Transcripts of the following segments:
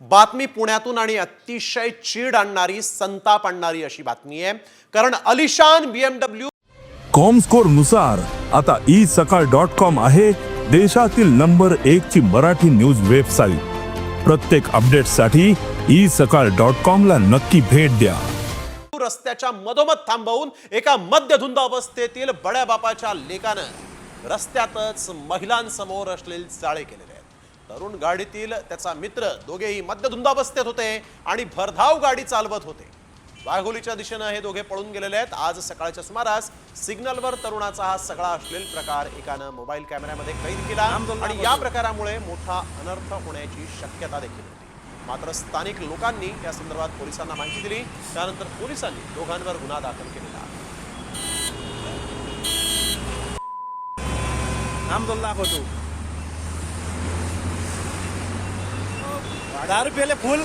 बातमी पुण्यातून आणि अतिशय चीड आणणारी संताप आणणारी अशी बातमी आहे. कारण अलिशान बीएमडब्ल्यू कॉमस्कोरनुसार आता ई सकाळ डॉट कॉम आहे देशातील नंबर एक ची मराठी न्यूज वेबसाईट. प्रत्येक अपडेटसाठी ई सकाळ डॉट कॉम ला नक्की भेट द्या. रस्त्याच्या मधोमध थांबवून एका मध्यधुंद अवस्थेतील बड्या बापाच्या लेकानं रस्त्यातच महिलांसमोर असलेले चाळे केलेले तरुण गाडीतील त्याचा मित्र दोघेही मध्यधुंद अवस्थेत होते आणि भरधाव गाडी चालवत होते. वाघोलीच्या दिशेनं हे दोघे पळून गेलेले आहेत. आज सकाळच्या सुमारास सिग्नलवर तरुणाचा हा सगळा अश्लील प्रकार एकानं मोबाईल कॅमेऱ्यामध्ये कैद केला आणि या प्रकारामुळे मोठा अनर्थ होण्याची शक्यता देखील होती. मात्र स्थानिक लोकांनी या संदर्भात पोलिसांना माहिती दिली. त्यानंतर पोलिसांनी दोघांवर गुन्हा दाखल केलेला आमदोल दाखवतो. दहा रुपयाला फुल.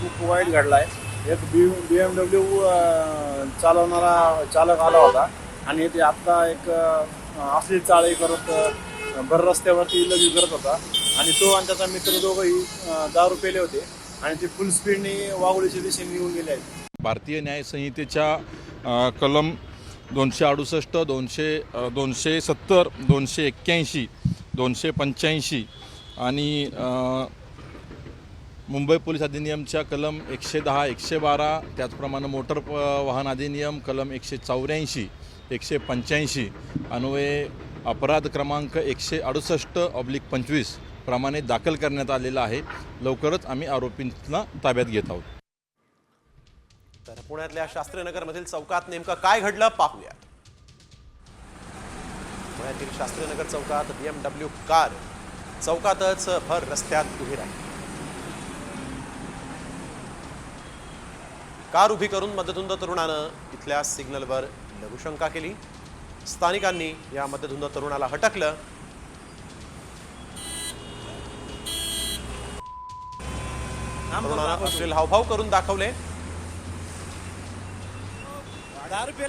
खूप वाईट घडला आहे एक बी बी एम डब्ल्यू चालवणारा चालक आला होता. आणि ते आत्ता एक असली चाळी करत अं, भर रस्त्यावरती इलगी करत होता. आणि तो आणि त्याचा मित्र दोघंही दारू पेले होते. आणि ते फुल स्पीडने वाघोलीच्या दिशेने निघून गेले आहेत. भारतीय न्याय संहितेच्या कलम दोनशे अडुसष्ट दोनशे दोनशे सत्तर दोनशे एक्क्याऐंशी दोनशे पंच्याऐंशी आणि मुंबई पोलीस अधिनियमच्या कलम एकशे दहा एकशे बारा त्याचप्रमाणे मोटर प- वाहन अधिनियम कलम एकशे चौऱ्याऐंशी एकशे पंच्याऐंशी अन्वये अपराध क्रमांक एकशे अडुसष्ट ऑब्लिक पंचवीस. प्रमाणे दाखल करण्यात आलेला आहे. लवकरच आम्ही आरोपींना ताब्यात घेत आहोत. तर पुण्यातल्या शास्त्रीनगरमधील चौकात नेमकं काय घडलं पाहूया. पुण्यातील शास्त्रीनगर चौकात बीएमडब्ल्यू कार चौकातच भर रस्त्यात उभी राहिली. कार उभी करून मध्यधुंद तरुणानं इथल्या सिग्नलवर लघुशंका केली. स्थानिकांनी या मध्यधुंद तरुणाला हटकलं. तरुणानं अश्लील हावभाव करून दाखवले.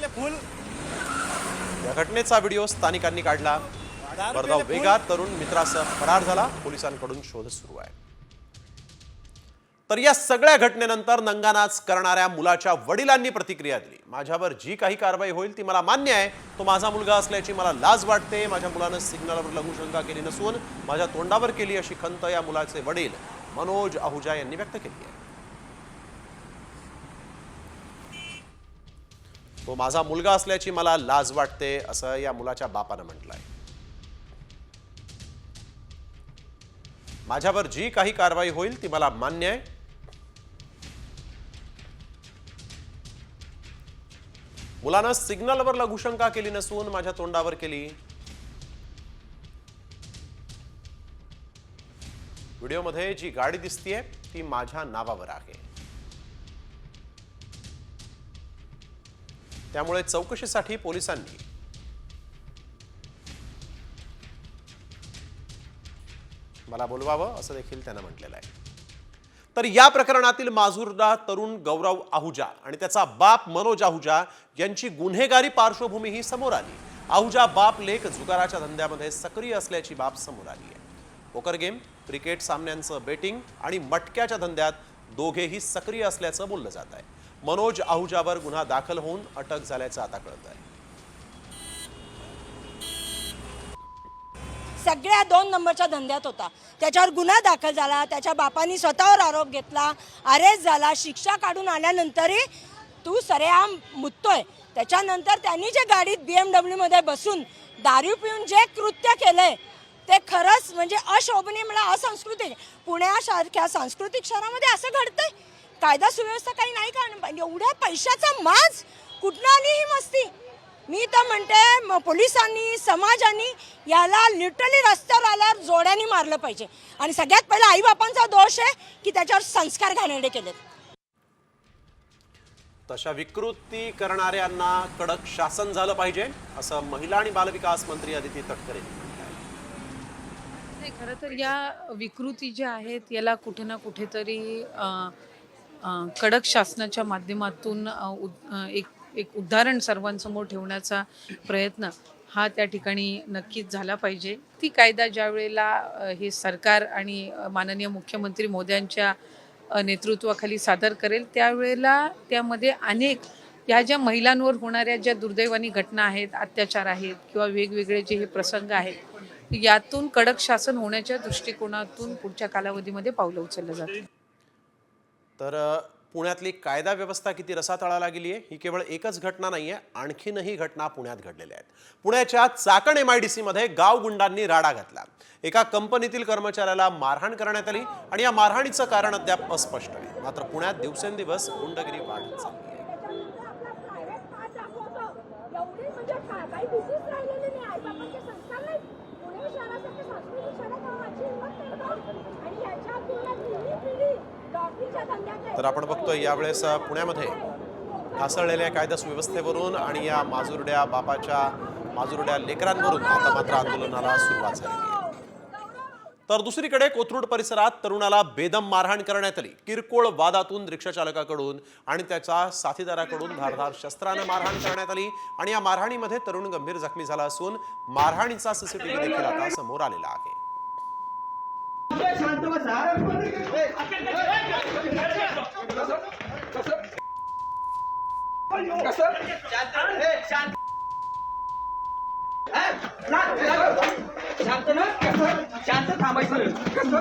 फुल. या घटनेचा व्हिडिओ स्थानिकांनी काढला. भरधाव वेगात तरुण मित्रासह फरार झाला. पोलिसांकडून शोध सुरू आहे. तर या सगळ्या घटनेनंतर नंगानाच करणाऱ्या मुलाच्या वडिलांनी प्रतिक्रिया दिली. माझ्यावर जी काही कारवाई होईल ती मला मान्य आहे. तो माझा मुलगा असल्याची मला लाज वाटते. माझ्या मुलानं सिग्नलवर लघुशंका केली नसून माझ्या तोंडावर केली अशी खंत या मुलाचे वडील. मनोज आहुजा यांनी व्यक्त केली आहे तो माझा मुलगा असल्याची मला लाज वाटते असं या मुलाच्या बापानं म्हटलंय माझ्यावर जी काही कारवाई होईल ती मला मान्य आहे मुलानं सिग्नलवर लघुशंका केली नसून माझ्या तोंडावर केली व्हिडिओमध्ये जी गाडी दिसतीये ती माझ्या नावावर आहे. त्यामुळे चौकशीसाठी पोलिसांनी मला बोलवावं असं देखील त्यांना म्हटलेलं आहे. तर या प्रकरणातील माजूरदा तरुण गौरव आहुजा आणि त्याचा बाप मनोज आहुजा यांची गुन्हेगारी पार्श्वभूमी ही समोर आली. आहुजा बाप लेख जुगाराच्या धंद्यामध्ये सक्रिय असल्याची बाब समोर आली आहे. पोकर गेम क्रिकेट सामन्यांचं बेटिंग आणि मटक्याच्या धंद्यात दोघेही सक्रिय असल्याचं बोललं जात आहे. मनोज आहुजावर गुन्हा दाखल होऊन अटक झाल्याचं आता कळत आहे सगळ्या दोन नंबरच्या धंद्यात होता. त्याच्यावर गुन्हा दाखल झाला त्याच्या बापानी स्वतःवर आरोप घेतला अरेस्ट झाला शिक्षा काढून आल्यानंतरही तू सरेआम मुततोय. त्याच्यानंतर त्यांनी जे गाडीत बी एम डब्ल्यूमध्ये बसून दारू पिऊन जे कृत्य केलंय ते खरंच म्हणजे अशोभनीय मला असंस्कृतिक पुण्यासारख्या सांस्कृतिक शहरामध्ये असं घडतंय. कायदा सुव्यवस्था काही नाही का एवढ्या पैशाचा माज कुठनं आली ही मस्ती? मी तर म्हणते पोलिसांनी समाजांनी याला लिटरली रस्त्यावर आल्यावर जोड्याने मारलं पाहिजे. आणि सगळ्यात पहिला आईबापांचा दोष आहे की त्याच्यावर संस्कार घाणेरडे केलेत. तशा विकृती करणाऱ्यांना कडक शासन झालं पाहिजे असं महिला आणि बालविकास मंत्री अदिती तटकरे यांनी नाही खरं तर या विकृती ज्या आहेत याला कुठे ना कुठेतरी कडक शासनाच्या माध्यमातून उद- एक एक उदाहरण सर्वांसमोर ठेवण्याचा प्रयत्न हा त्या ठिकाणी नक्कीच झाला पाहिजे. ती कायदा ज्या वेळेला हे सरकार आणि माननीय मुख्यमंत्री मोद्यांच्या नेतृत्वाखाली सादर करेल त्यावेळेला त्यामध्ये अनेक या ज्या महिलांवर होणाऱ्या ज्या दुर्दैवानी घटना आहेत अत्याचार आहेत किंवा वेगवेगळे जे हे प्रसंग आहेत यातून कडक शासन होण्याच्या दृष्टिकोनातून पुढच्या कालावधीमध्ये पावलं उचललं जातील. तर पुण्यातली कायदा व्यवस्था किती रसातळाला गेली आहे ही केवळ एकच घटना नाही आहे आणखीनही घटना पुण्यात घडलेल्या आहेत. पुण्याच्या चाकण एम आय डी सीमध्ये गाव गुंडांनी राडा घातला. एका कंपनीतील कर्मचाऱ्याला मारहाण करण्यात आली आणि या मारहाणीचं कारण अद्याप अस्पष्ट आहे मात्र पुण्यात दिवसेंदिवस गुंडगिरी वाढत चालली आहे एवढी म्हणजे काय काही भीतीच राहिलेली नाही आईबापांचे संस्कार नाही पुणे शहरासारख्या सांस्कृतिक शहरात माझी हिंमत नाही का? आणि याच्या तुलनेत पिढी पिढी लॉटरीच्या धंद्यात आहे. तर आपण बघतोय यावेळेस पुण्यामध्ये ढासळलेल्या कायदा सुव्यवस्थेवरून आणि या माजुरड्या बापाच्या माजुरड्या लेकरांवरून आता मात्र आंदोलनाला सुरुवात झाली. तर दुसरीकडे कोथरूड परिसरात तरुणाला बेदम मारहाण करण्यात आली. किरकोळ वादातून रिक्षाचालकाकडून आणि त्याच्या साथीदाराकडून धारधार शस्त्रानं मारहाण करण्यात आली आणि या मारहाणीमध्ये तरुण गंभीर जखमी झाला असून मारहाणीचा सीसीटीव्ही देखील आता समोर आलेला आहे. शांत ना कसं शांत थांबायचं कसं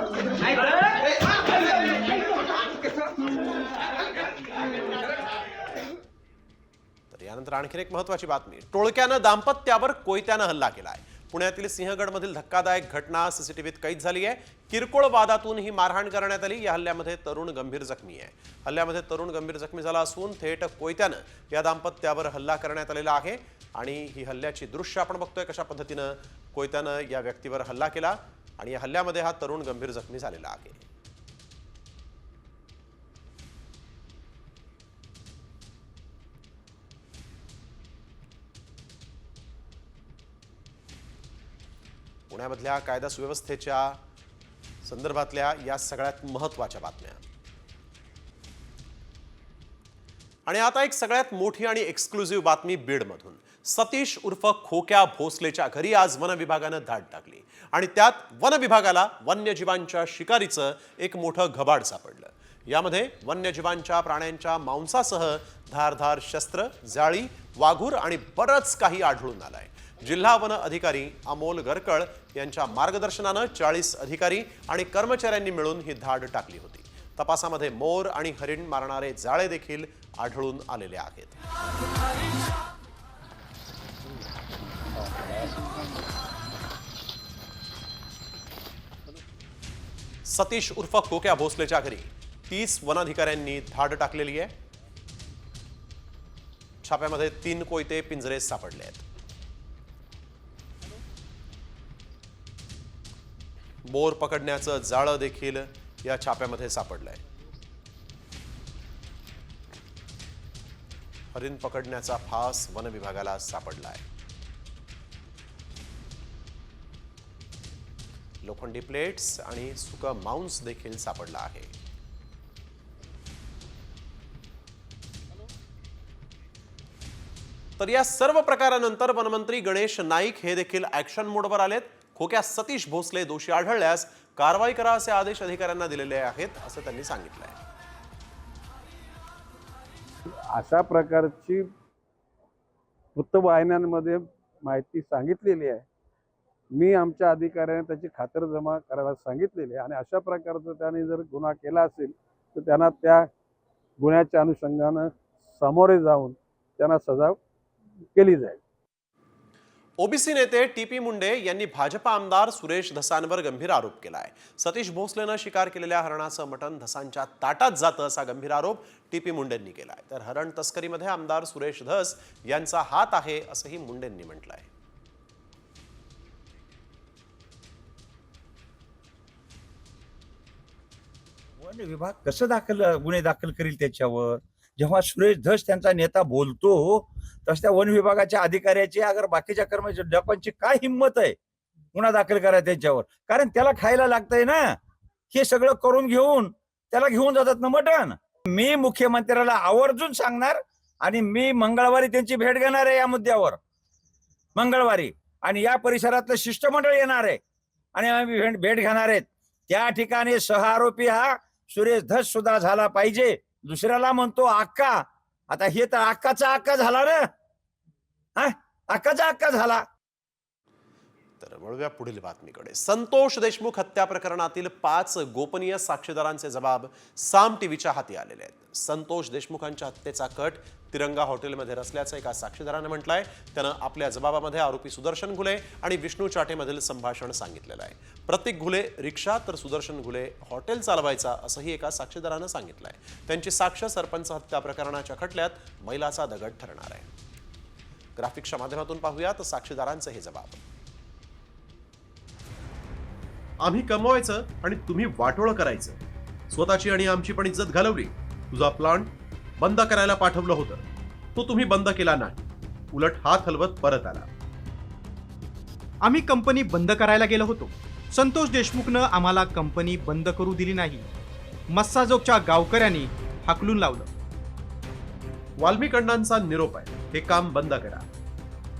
तर यानंतर आणखीन एक महत्वाची बातमी टोळक्यानं दाम्पत्यावर कोयत्यानं हल्ला केलाय पुण्यातील सिंहगडमधील धक्कादायक घटना सीसीटीव्हीत कैद झाली आहे. किरकोळ वादातून ही मारहाण करण्यात आली. या हल्ल्यामध्ये तरुण गंभीर जखमी आहे. हल्ल्यामध्ये तरुण गंभीर जखमी झाला असून थेट कोयत्यानं या दाम्पत्यावर हल्ला करण्यात आलेला आहे. आणि ही हल्ल्याची दृश्य आपण बघतोय कशा पद्धतीनं कोयत्यानं या व्यक्तीवर हल्ला केला. आणि या हल्ल्यामध्ये हा तरुण गंभीर जखमी झालेला आहे. पुण्यामधल्या कायदा सुव्यवस्थेच्या संदर्भातल्या या सगळ्यात महत्त्वाच्या बातम्या. आणि आता एक सगळ्यात मोठी आणि एक्सक्लुझिव्ह बातमी बीडमधून. सतीश उर्फ खोक्या भोसलेच्या घरी आज वन विभागानं धाड टाकली. आणि त्यात वन विभागाला वन्यजीवांच्या शिकारीचं एक मोठं घबाड सापडलं. यामध्ये वन्यजीवांच्या प्राण्यांच्या मांसासह धारधार शस्त्र जाळी वाघूर आणि बरंच काही आढळून आलंय. जिल्हा वन अधिकारी अमोल गरकळ यांच्या मार्गदर्शनानं चाळीस अधिकारी आणि कर्मचाऱ्यांनी मिळून ही धाड टाकली होती. तपासामध्ये मोर आणि हरिण मारणारे जाळे देखील आढळून आलेले आहेत. सतीश उर्फ कोक्या भोसलेच्या घरी तीस वनाधिकाऱ्यांनी धाड टाकलेली आहे. छाप्यामध्ये तीन कोयते पिंजरे सापडले आहेत. बोर पकडण्याचं जाळं देखील या छाप्यामध्ये सापडलंय. हरिण पकडण्याचा फास वन विभागाला सापडलाय. लोखंडी प्लेट्स आणि सुकं मांस देखील सापडला आहे. तर या सर्व प्रकारानंतर वनमंत्री गणेश नाईक हे देखील ऍक्शन मोडवर आलेत. खोक्या सतीश भोसले दोषी आढळल्यास कारवाई करा असे आदेश अधिकाऱ्यांना दिलेले आहेत असं त्यांनी सांगितलंय. अशा प्रकारची वृत्तवाहिन्यांमध्ये माहिती सांगितलेली आहे. मी आमच्या अधिकाऱ्याने त्याची खातरजमा करायला सांगितलेली आहे आणि अशा प्रकारचं त्याने जर गुन्हा केला असेल तर त्यांना त्या गुन्ह्याच्या अनुषंगानं सामोरे जाऊन त्यांना सजा केली जाईल. ओबीसी नेते टी पी मुंडे यांनी भाजपा आमदार सुरेश धसांवर गंभीर आरोप केला आहे सतीश भोसलेनं शिकार केलेल्या हरणाचं मटण धसांच्या ताटात जातं असा गंभीर आरोप टी पी मुंडेंनी केलाय. तर हरण तस्करीमध्ये आमदार सुरेश धस यांचा हात आहे असंही मुंडेंनी म्हटलंय. वन विभाग कसं दाखल गुन्हे दाखल करील त्याच्यावर? जेव्हा सुरेश धस त्यांचा नेता बोलतो तस त्या वन विभागाच्या अधिकाऱ्याची अगर बाकीच्या कर्मचारी लोकांची काय हिंमत आहे? गुन्हा दाखल करा त्यांच्यावर. कारण त्याला खायला लागतंय ना. हे सगळं करून घेऊन त्याला घेऊन जातात ना मटण. मी मुख्यमंत्र्याला आवर्जून सांगणार आणि मी मंगळवारी त्यांची भेट घेणार आहे या मुद्द्यावर. मंगळवारी. आणि या परिसरातलं शिष्टमंडळ येणार आहे. आणि आम्ही भेट भेट घेणार आहेत. त्या ठिकाणी सह आरोपी हा सुरेश धस सुद्धा झाला पाहिजे. दुसऱ्याला म्हणतो अक्का आता हे तर अक्काचा अक्का झाला ना हा? अक्काचा अक्का झाला. तर वळूया पुढील बातमीकडे. संतोष देशमुख हत्या प्रकरणातील पाच गोपनीय साक्षीदारांचे जबाब साम टीव्हीच्या हाती आलेले आहेत. संतोष देशमुखांच्या हत्येचा कट तिरंगा हॉटेलमध्ये रचल्याचं एका साक्षीदाराने म्हटलंय. त्यानं आपल्या जबाबामध्ये आरोपी सुदर्शन घुले आणि विष्णू चाटेमधील संभाषण सांगितलेलं आहे. प्रत्येक घुले रिक्षा तर सुदर्शन घुले हॉटेल चालवायचा असंही एका साक्षीदारानं सांगितलंय. त्यांची साक्ष सरपंच हत्या प्रकरणाच्या खटल्यात मैलाचा दगड ठरणार आहे. ग्राफिक्सच्या माध्यमातून पाहूया तर साक्षीदारांचं हे जबाब. आम्ही कमवायचं आणि तुम्ही वाटोळं करायचं. स्वतःची आणि आमची पण इज्जत घालवली. तुझा प्लांट बंद करायला पाठवलं होतं. तो तुम्ही बंद केला नाही. उलट हात हलवत परत आला. आम्ही कंपनी बंद करायला गेलो होतो. संतोष देशमुखनं आम्हाला कंपनी बंद करू दिली नाही. मस्साजोगच्या गावकऱ्यांनी हाकलून लावलं. वाल्मिक अण्णांचा निरोप आहे. हे काम बंद करा.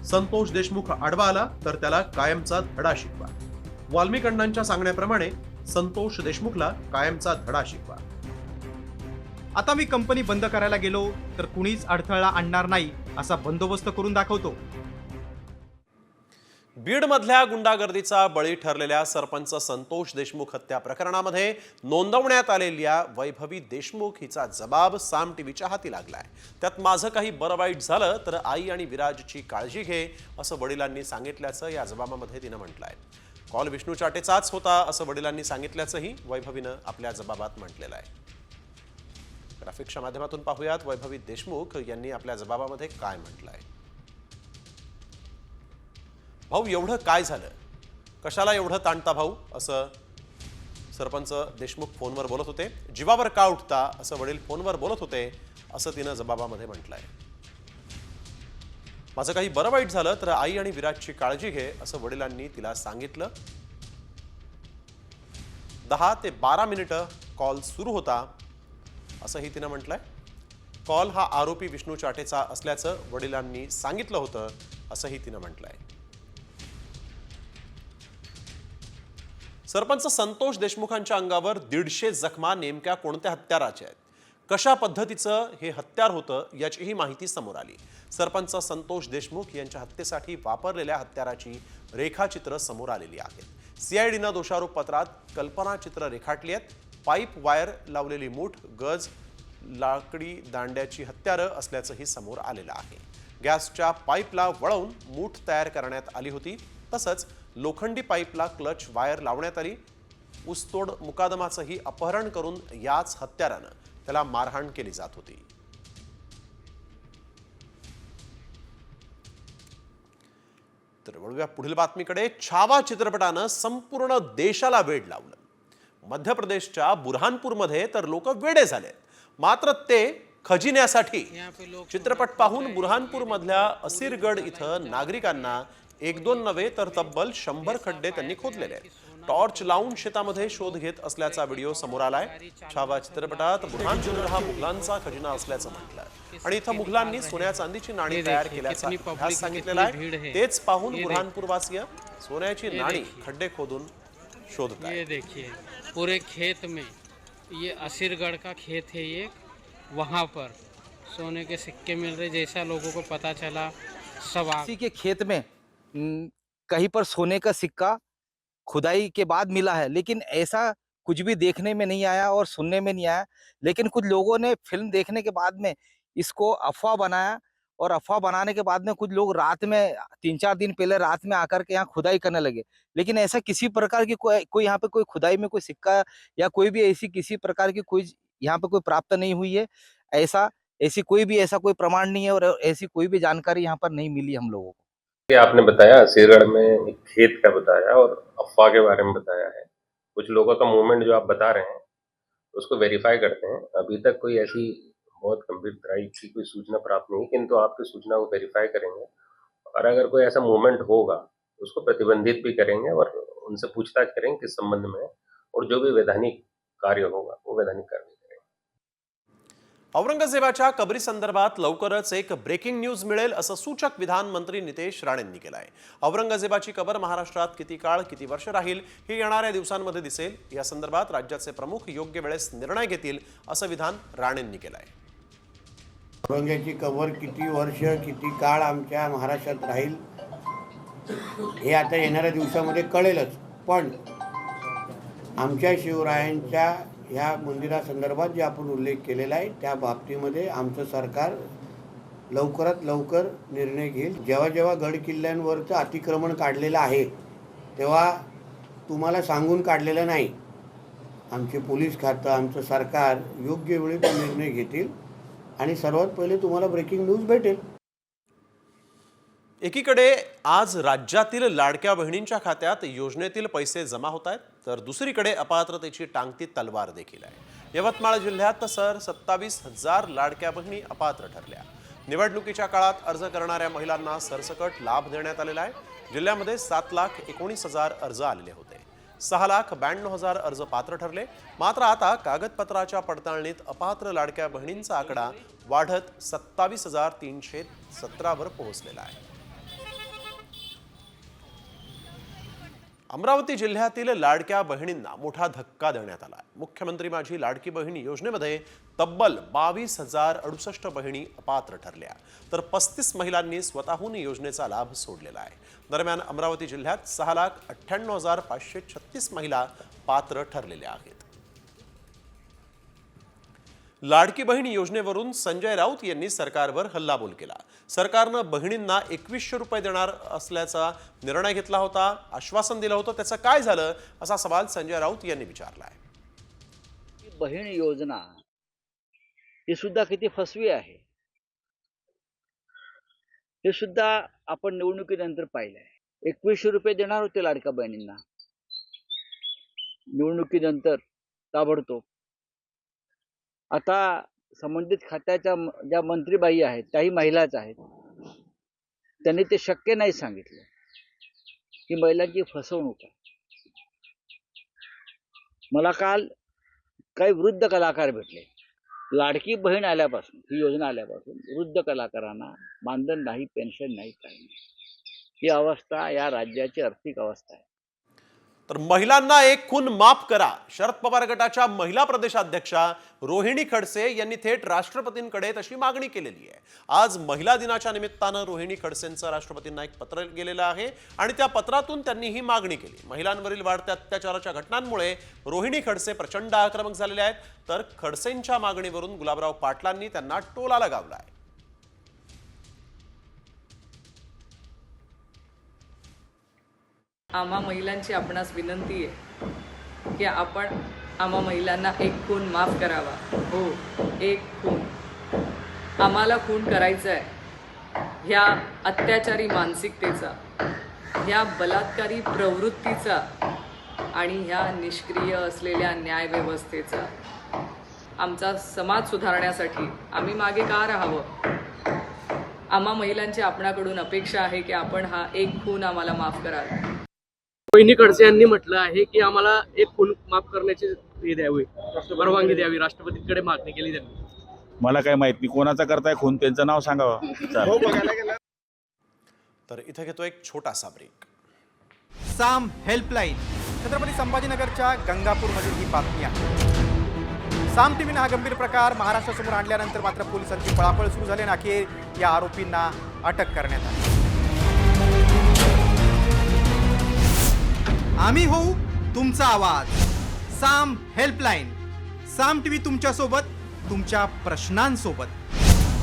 संतोष देशमुख आडवा आला तर त्याला कायमचा धडा शिकवा. वाल्मिक सांगण्याप्रमाणे संतोष देशमुखला कायमचा धडा शिकवा. आता मी कंपनी बंद करायला गेलो तर कुणीच अडथळा आणणार नाही असा बंदोबस्त करून दाखवतो. बीडमधल्या गुंडागर्दीचा बळी ठरलेल्या सरपंच संतोष देशमुख हत्या प्रकरणामध्ये नोंदवण्यात आलेल्या वैभवी देशमुख हिचा जबाब साम टीव्हीच्या हाती लागलाय. त्यात माझं काही बरं वाईट झालं तर आई आणि विराजची काळजी घे असं वडिलांनी सांगितल्याचं या जबाबामध्ये तिनं म्हटलं आहे कॉल विष्णू चाटेचाच होता असं वडिलांनी सांगितल्याचंही वैभवीनं आपल्या जबाबात म्हटलेलं आहे. ग्राफिक्सच्या माध्यमातून पाहूयात वैभवी देशमुख यांनी आपल्या जबाबामध्ये काय म्हटलंय? भाऊ एवढं काय झालं? कशाला एवढं ताणता भाऊ? असं सरपंच देशमुख फोनवर बोलत होते. जीवावर का उठता? असं वडील फोनवर बोलत होते असं तिनं जबाबामध्ये आहे माझं काही बरं वाईट झालं तर आई आणि विराटची काळजी घे असं वडिलांनी तिला सांगितलं. दहा ते बारा मिनिटं कॉल सुरू होता असंही तिनं म्हटलंय. कॉल हा आरोपी विष्णू चाटेचा असल्याचं वडिलांनी सांगितलं होतं असंही तिनं म्हटलंय. सरपंच संतोष देशमुखांच्या अंगावर दीडशे जखमा नेमक्या कोणत्या हत्याराच्या आहेत? कशा पद्धतीचं हे हत्यार होतं याचीही माहिती समोर आली. सरपंच संतोष देशमुख यांच्या हत्येसाठी वापरलेल्या हत्याराची रेखाचित्र समोर आलेली आहेत. सीआयडीनं दोषारोप पत्रात कल्पनाचित्र रेखाटली आहेत. पाईप वायर लावलेली मूठ गज लाकडी दांड्याची हत्यारं असल्याचंही समोर आलेलं आहे. गॅसच्या पाईपला वळवून मूठ तयार करण्यात आली होती. तसंच लोखंडी पाईपला क्लच वायर लावण्यात आली. ऊसतोड मुकादमाचंही अपहरण करून याच हत्यारानं त्याला मारहाण केली जात होती. तर वळूया पुढील बातमीकडे. छावा चित्रपटानं संपूर्ण देशाला वेड लावलं. मध्य प्रदेशच्या बुरहानपूरमध्ये तर लोक वेडे झाले. मात्र ते खजिन्यासाठी. चित्रपट पाहून बुरहानपूर मधल्या असीरगड इथं नागरिकांना एक दोन नव्हे तर तब्बल शंभर खड्डे त्यांनी खोदलेले आहेत. टॉर्च लावून शेतामध्ये शोध घेत असल्याचा व्हिडिओ समोर आलाय. छावा चित्रपटात बुरहानपूर हा मुघलांचा खजिना असल्याचं म्हटलंय. आणि इथं मुघलांनी सोन्या चांदीची नाणी तयार केल्याचा इतिहास सांगितलेला आहे. तेच पाहून बुरहानपूरवासीय सोन्याची नाणी खड्डे खोदून शोधत आहेत ये देखिए पूरे खेत में ये असीरगढ़ का खेत है ये। वहाँ पर सोने के सिक्के मिल रहे। जैसा लोगों को पता चला सब के खेत में कहीं पर सोने का सिक्का खुदाई के बाद मिला है, लेकिन ऐसा कुछ भी देखने में नहीं आया और सुनने में नहीं आया। लेकिन कुछ लोगों ने फ़िल्म देखने के बाद में इसको अफवाह बनाया और अफवाह बनाने के बाद में कुछ लोग रात में, तीन चार दिन पहले रात में आकर के यहाँ खुदाई करने लगे। लेकिन ऐसा किसी प्रकार की कोई कोई यहाँ पे कोई खुदाई में कोई सिक्का या कोई भी ऐसी किसी प्रकार की कोई यहाँ पे कोई प्राप्त नहीं हुई है। ऐसा, ऐसी कोई भी, ऐसा कोई प्रमाण नहीं है और ऐसी कोई भी जानकारी यहाँ पर नहीं मिली हम लोगों को। ये आपने बताया असीरगढ़ में एक खेत का बताया और अफवाह के बारे में बताया है। कुछ लोगों का मूवमेंट जो आप बता रहे हैं, उसको वेरीफाई करते हैं। अभी तक कोई ऐसी बहुत गंभीर तरह की कोई सूचना प्राप्त नहीं किंतु आपकी सूचना को वेरीफाई करेंगे। और अगर कोई ऐसा मूवमेंट होगा, उसको प्रतिबंधित भी करेंगे और उनसे पूछताछ करेंगे किस संबंध में और जो भी वैधानिक कार्य होगा, वो वैधानिक कार्य। करेंगे औरंगजेबाच्या कबरी संदर्भात लवकरच एक ब्रेकिंग न्यूज मिळेल असं सूचक विधान मंत्री नितेश राणेंनी केलं आहे औरंगजेबाची कबर महाराष्ट्रात किती काळ किती वर्ष राहील हे येणाऱ्या दिवसांमध्ये दिसेल. या संदर्भात राज्याचे प्रमुख योग्य वेळेस निर्णय घेतील असं विधान राणेंनी केलं आहे औरंग्याची कबर किती वर्ष किती काळ आमच्या महाराष्ट्रात राहील हे आता येणाऱ्या दिवसामध्ये कळेलच. पण आमच्या शिवरायांच्या ह्या मंदिरासंदर्भात जे आपण उल्लेख केलेला आहे त्या बाबतीमध्ये आमचं सरकार लवकरात लवकर निर्णय घेईल. जेव्हा जेव्हा गड किल्ल्यांवरचं अतिक्रमण काढलेलं आहे तेव्हा तुम्हाला सांगून काढलेलं नाही. आमचे पोलीस खातं आमचं सरकार योग्य वेळी तो निर्णय घेतील आणि सर्वात पहिले तुम्हाला ब्रेकिंग न्यूज भेटेल. एकीकडे आज राज्यातील लाडक्या बहिणींच्या खात्यात योजनेतील पैसे जमा होत आहेत तर दुसरीकडे अपात्रतेची टांगती तलवार देखील आहे. यवतमाळ जिल्ह्यात सर सत्तावीस हजार लाडक्या बहिणी अपात्र ठरल्या. निवडणुकीच्या काळात अर्ज करणाऱ्या महिलांना सरसकट लाभ देण्यात आलेला आहे. जिल्ह्यामध्ये सात लाख एकोणीस हजार अर्ज आलेले होते. सहा लाख ब्याण्णव हजार अर्ज पात्र ठरले. मात्र आता कागदपत्राच्या पडताळणीत अपात्र लाडक्या बहिणींचा आकडा वाढत सत्तावीस हजार तीनशे सतरावर पोहोचलेला आहे. अमरावती जिल्ह्यातील लाडक्या बहिणींना मोठा धक्का देण्यात आला मुख्यमंत्री माझी लाडकी बहीण योजनेमध्ये तब्बल बावीस हजार अडुसष्ट बहिणी अपात्र ठरल्या तर पस्तीस महिलांनी स्वतःहून योजनेचा लाभ सोडलेला आहे. दरम्यान अमरावती जिल्ह्यात सहा लाख अठ्ठ्याण्णव हजार पाचशे छत्तीस महिला पात्र ठरलेल्या आहेत. लाडकी बहीण योजनेवरून संजय राऊत यांनी सरकारवर हल्लाबोल केला. सरकारनं बहिणींना एकवीसशे रुपये देणार असल्याचा निर्णय घेतला होता आश्वासन दिलं होतं. त्याचं काय झालं असा सवाल संजय राऊत यांनी विचारला आहे बहीण योजना ही सुद्धा किती फसवी आहे? हे सुद्धा आपण निवडणुकीनंतर पाहिलंय. एकवीसशे रुपये देणार होते लाडक्या बहिणींना. निवडणुकीनंतर ताबडतोब. आता संबंधित खात्याच्या ज्या मंत्रीबाई आहेत त्याही महिलाच आहेत. त्यांनी ते शक्य नाही सांगितलं. की महिलांची फसवणूक आहे. मला काल काही वृद्ध कलाकार भेटले. लाडकी बहीण आल्यापासून ही योजना आल्यापासून वृद्ध कलाकारांना मानधन नाही पेन्शन नाही काही नाही. ही अवस्था या राज्याची आर्थिक अवस्था आहे. तर महिलांना एक खून माफ करा. शरद पवार गटाच्या महिला प्रदेशाध्यक्षा रोहिणी खडसे यांनी थेट राष्ट्रपतींकडे तशी मागणी केलेली आहे. आज महिला दिनाच्या निमित्तानं रोहिणी खडसेंचं राष्ट्रपतींना एक पत्र गेलेलं आहे आणि त्या पत्रातून त्यांनी ही मागणी केली. महिलांवरील वाढत्या अत्याचाराच्या घटनांमुळे रोहिणी खडसे प्रचंड आक्रमक झालेले आहेत. तर खडसेंच्या मागणीवरून गुलाबराव पाटलांनी त्यांना टोला लगावला आहे. आम्हा महिलांची आपणास विनंती आहे की आपण आम्हा महिलांना एक खून माफ करावा. हो एक खून. आम्हाला खून करायचा आहे ह्या अत्याचारी मानसिकतेचा ह्या बलात्कारी प्रवृत्तीचा आणि ह्या निष्क्रिय असलेल्या न्यायव्यवस्थेचा आमचा समाज सुधारण्यासाठी आम्ही मागे का राहावं? आम्हा महिलांची आपणाकडून अपेक्षा आहे की आपण हा एक खून आम्हाला माफ कराल. रोहिणी खडसे यांनी म्हटलं आहे की आम्हाला एक खून माफ करण्याची हे द्यावी परवानगी द्यावी राष्ट्रपतींकडे मागणी केली त्यांनी. मला काय माहीत नाही कोणाचा करताय खून त्यांचं नाव सांगावं. तर इथे घेतो एक छोटासा ब्रेक साम हेल्पलाईन छत्रपती संभाजीनगरच्या गंगापूरमधील ही बातमी आहे. साम टीव्हीनं हा गंभीर प्रकार महाराष्ट्रासमोर आणल्यानंतर मात्र पोलिसांची पळापळ सुरू झाली आणि अखेर या आरोपींना अटक करण्यात आली. आम्ही होऊ तुमचा आवाज. Saam helpline. Saam T V तुमच्यासोबत तुमच्या प्रश्नांसोबत.